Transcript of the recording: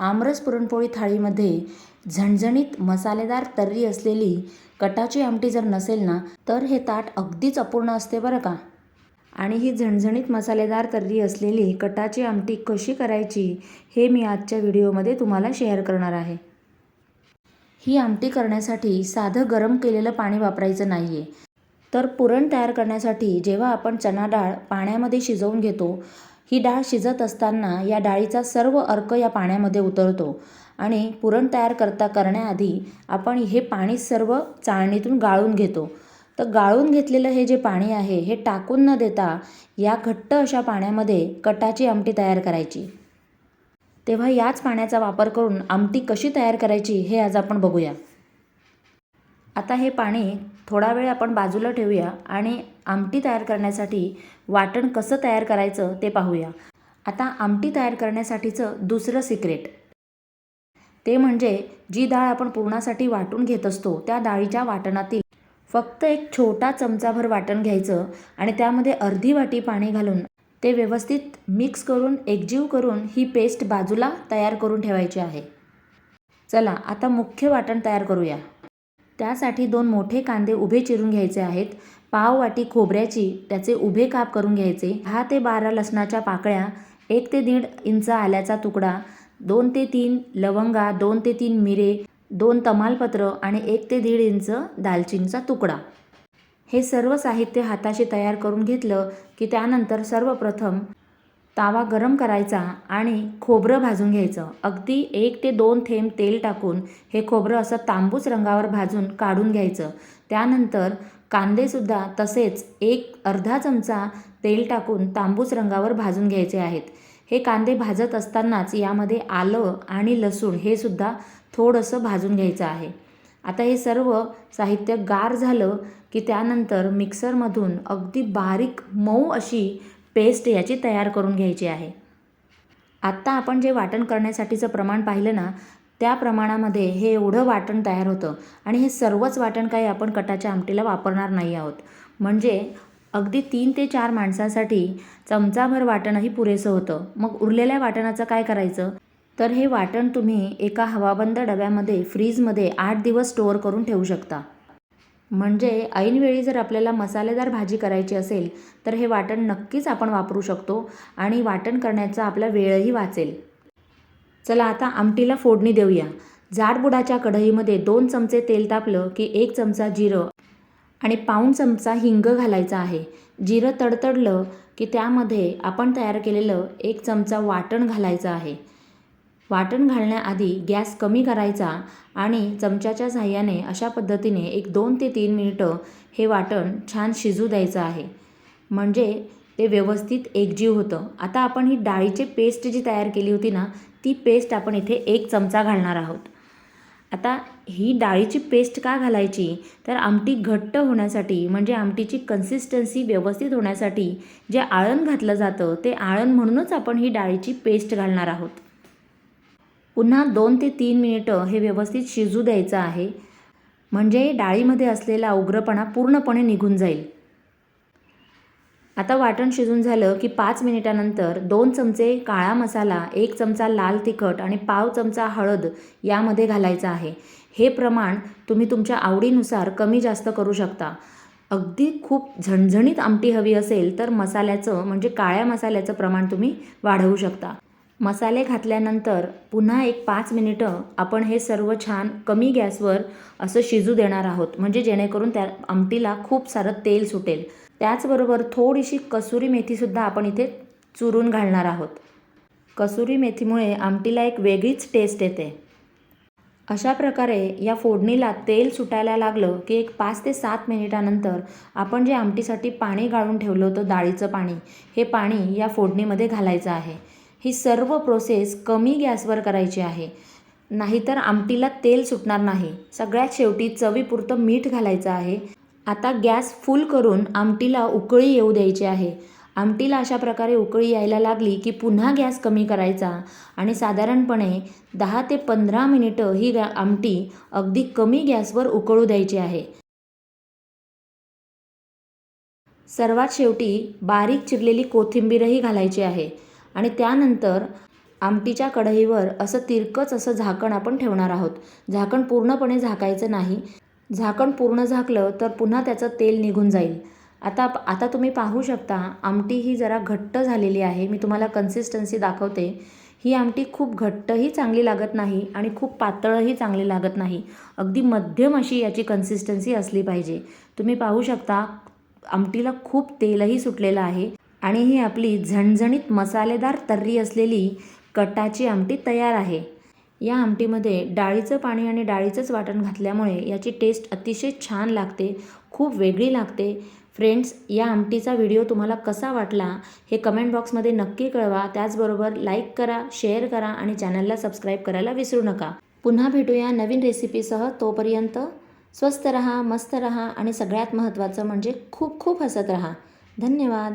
आमरस पुरणपोळी थाळीमध्ये झणझणीत मसालेदार तर्री असलेली कटाची आमटी जर नसेल ना तर हे ताट अगदीच अपूर्ण असते बरं का? आणि ही झणझणीत मसालेदार तर्री असलेली कटाची आमटी कशी करायची हे मी आजच्या व्हिडिओमध्ये तुम्हाला शेअर करणार आहे. ही आमटी करण्यासाठी साधं गरम केलेलं पाणी वापरायचं नाही आहे तर पुरण तयार करण्यासाठी जेव्हा आपण चणा डाळ पाण्यामध्ये शिजवून घेतो ही डाळ शिजत असताना या डाळीचा सर्व अर्क या पाण्यामध्ये उतरतो आणि पुरण तयार करता करण्याआधी आपण हे पाणी सर्व चाळणीतून गाळून घेतो. तर गाळून घेतलेलं हे जे पाणी आहे हे टाकून न देता या घट्ट अशा पाण्यामध्ये कटाची आमटी तयार करायची. तेव्हा याच पाण्याचा वापर करून आमटी कशी तयार करायची हे आज आपण बघूया. आता हे पाणी थोडा वेळ आपण बाजूला ठेवूया आणि आमटी तयार करण्यासाठी वाटण कसं तयार करायचं ते पाहूया. आता आमटी तयार करण्यासाठीचं दुसरं सिक्रेट ते म्हणजे जी डाळ आपण पुरणासाठी वाटून घेत असतो त्या डाळीच्या वाटणातील फक्त एक छोटा चमचाभर वाटण घ्यायचं आणि त्यामध्ये अर्धी वाटी पाणी घालून ते व्यवस्थित मिक्स करून एकजीव करून ही पेस्ट बाजूला तयार करून ठेवायची आहे. चला आता मुख्य वाटण तयार करूया. त्यासाठी दोन मोठे कांदे उभे चिरून घ्यायचे आहेत. पाव वाटी खोबऱ्याची त्याचे उभे काप करून घ्यायचे. दहा ते बारा लसणाच्या पाकळ्या एक ते दीड इंच आल्याचा तुकडा दोन ते तीन लवंगा दोन ते तीन मिरे दोन तमालपत्र आणि एक ते दीड इंच दालचिनीचा तुकडा. हे सर्व साहित्य हाताशी तयार करून घेतलं की त्यानंतर सर्वप्रथम तावा गरम करायचा आणि खोबरं भाजून घ्यायचं. अगदी एक ते दोन थेंब तेल टाकून हे खोबरं असं तांबूस रंगावर भाजून काढून घ्यायचं. त्यानंतर कांदेसुद्धा तसेच एक अर्धा चमचा तेल टाकून तांबूस रंगावर भाजून घ्यायचे आहेत. हे कांदे भाजत असतानाच यामध्ये आलं आणि लसूण हे सुद्धा थोडंसं भाजून घ्यायचं आहे. आता हे सर्व साहित्य गार झालं की त्यानंतर मिक्सरमधून अगदी बारीक मऊ अशी पेस्ट याची तयार करून घ्यायची आहे. आत्ता आपण जे वाटण करण्यासाठीचं प्रमाण पाहिलं ना त्या प्रमाणामध्ये हे एवढं वाटण तयार होतं आणि हे सर्वच वाटण काही आपण कटाच्या आमटीला वापरणार नाही आहोत. म्हणजे अगदी तीन ते चार माणसांसाठी चमचाभर वाटणही पुरेसं होतं. मग उरलेल्या वाटणाचं काय करायचं? तर हे वाटण तुम्ही एका हवाबंद डब्यामध्ये फ्रीजमध्ये आठ दिवस स्टोअर करून ठेवू शकता. म्हणजे ऐनवेळी जर आपल्याला मसालेदार भाजी करायची असेल तर हे वाटण नक्कीच आपण वापरू शकतो आणि वाटण करण्याचा आपला वेळही वाचेल. चला आता आमटीला फोडणी देऊया. जाडबुडाच्या कढईमध्ये दोन चमचे तेल तापलं की एक चमचा जिरं आणि पाऊण चमचा हिंग घालायचा आहे. जिरं तडतडलं की त्यामध्ये आपण तयार केलेलं एक चमचा वाटण घालायचं आहे. वाटण घालण्याआधी गॅस कमी करायचा आणि चमच्याच्या साह्याने अशा पद्धतीने एक दोन ते तीन मिनिटं हे वाटण छान शिजू द्यायचं आहे. म्हणजे ते व्यवस्थित एकजीव होतं. आता आपण ही डाळीची पेस्ट जी तयार केली होती ना ती पेस्ट आपण इथे एक चमचा घालणार आहोत. आता ही डाळीची पेस्ट का घालायची? तर आमटी घट्ट होण्यासाठी म्हणजे आमटीची कन्सिस्टन्सी व्यवस्थित होण्यासाठी जे आळण घातलं जातं ते आळण म्हणूनच आपण ही डाळीची पेस्ट घालणार आहोत. पुन्हा दोन ते तीन मिनिटं हे व्यवस्थित शिजू द्यायचं आहे. म्हणजे डाळीमध्ये असलेला उग्रपणा पूर्णपणे निघून जाईल. आता वाटण शिजून झालं की पाच मिनिटानंतर दोन चमचे काळा मसाला एक चमचा लाल तिखट आणि पाव चमचा हळद यामध्ये घालायचा आहे. हे प्रमाण तुम्ही तुमच्या आवडीनुसार कमी जास्त करू शकता. अगदी खूप झणझणीत आमटी हवी असेल तर मसाल्याचं म्हणजे काळ्या मसाल्याचं प्रमाण तुम्ही वाढवू शकता. मसाले घातल्यानंतर पुन्हा एक पाच मिनिटं आपण हे सर्व छान कमी गॅसवर असं शिजू देणार आहोत. म्हणजे जेणेकरून त्या आमटीला खूप सारं तेल सुटेल. त्याचबरोबर थोडीशी कसुरी मेथीसुद्धा आपण इथे चुरून घालणार आहोत. कसुरी मेथीमुळे आमटीला एक वेगळीच टेस्ट येते. अशा प्रकारे या फोडणीला तेल सुटायला लागलं की एक पाच ते सात मिनिटानंतर आपण जे आमटीसाठी पाणी गाळून ठेवलं होतं डाळीचं पाणी हे पाणी या फोडणीमध्ये घालायचं आहे. ही सर्व प्रोसेस कमी गॅसवर करायची आहे. नाहीतर आमटीला तेल सुटणार नाही. सगळ्यात शेवटी चवीपुरतं मीठ घालायचं आहे. आता गॅस फुल करून आमटीला उकळी येऊ द्यायची आहे. आमटीला अशा प्रकारे उकळी यायला लागली की पुन्हा गॅस कमी करायचा आणि साधारणपणे दहा ते पंधरा मिनिटं ही गॅ आमटी अगदी कमी गॅसवर उकळू द्यायची आहे. सर्वात शेवटी बारीक चिरलेली कोथिंबीरही घालायची आहे. आणि त्यानंतर आमटीच्या कढईवर असं तिरकच असं झाकण आपण ठेवणार आहोत. झाकण पूर्णपणे झाकायचं नाही. झाकण पूर्ण झाकलं तर पुन्हा त्याचं तेल निघून जाईल. आता आता तुम्ही पाहू शकता आमटी ही जरा घट्ट झालेली आहे. मी तुम्हाला कन्सिस्टन्सी दाखवते. ही आमटी खूप घट्टही चांगली लागत नाही आणि खूप पातळही चांगली लागत नाही. अगदी मध्यम अशी याची कन्सिस्टन्सी असली पाहिजे. तुम्ही पाहू शकता आमटीला खूप तेलही सुटलेलं आहे. आणि ही आपली झणझणीत मसालेदार तर्री असलेली कटाची आमटी तयार आहे. या आमटीमध्ये डाळीचं पाणी आणि डाळीचंच वाटण घातल्यामुळे याची टेस्ट अतिशय छान लागते खूप वेगळी लागते. फ्रेंड्स या आमटीचा व्हिडिओ तुम्हाला कसा वाटला हे कमेंट बॉक्समध्ये नक्की कळवा. त्याचबरोबर लाईक करा शेअर करा आणि चॅनलला सबस्क्राईब करायला विसरू नका. पुन्हा भेटूया नवीन रेसिपीसह. तोपर्यंत स्वस्त रहा मस्त रहा आणि सगळ्यात महत्त्वाचं म्हणजे खूप खूप हसत रहा. धन्यवाद.